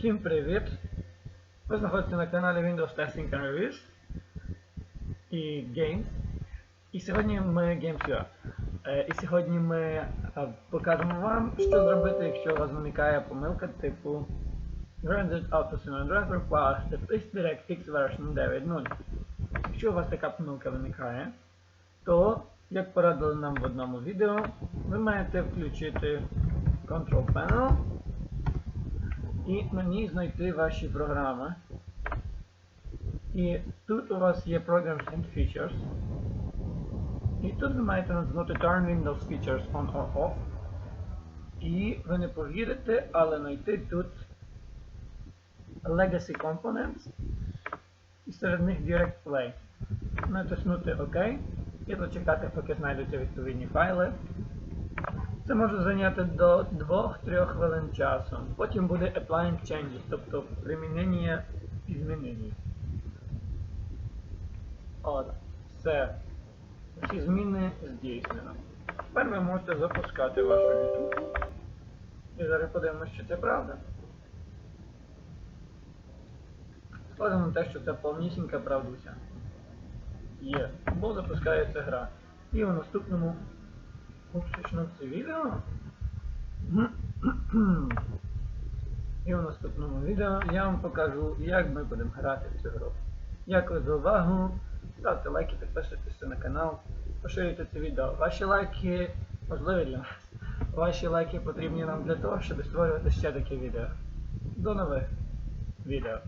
Всім привіт! Ви знаходитеся на каналі Windows Testing Reviews і Games. І сьогодні ми Games.ua. Е, І сьогодні ми е, покажемо вам, що зробити, якщо у вас виникає помилка типу Rendered Auto Simulator Plus the Please DirectX version 9.0. Якщо у вас така помилка виникає, то, як порадили нам в одному відео, ви маєте включити Control Panel і ній знайти ваші програми. І тут у вас є Programs and Features. І тут ви маєте натиснути Turn Windows Features on or off. І ви не повірите, але знайти тут Legacy Components і серед них Direct Play. Натиснути ОК і зачекати, поки знайдуться відповідні файли. Це може зайняти до 2-3 хвилин часу. Потім буде applying changes, тобто примінення змінень. От, все. Всі зміни здійснено. Тепер ви можете запускати вашу YouTube. І зараз подивимося, чи це правда. Схоже на те, що це повнісінька правдуся. Є, бо запускається гра. І у наступному Почну це відео. І у наступному відео я вам покажу, як ми будемо грати в цю гру. Дякую за увагу. Ставте лайки, підписуйтесь на канал, поширюйте це відео. Ваші лайки важливі для нас. Ваші лайки потрібні нам для того, щоб створювати ще такі відео. До нових відео.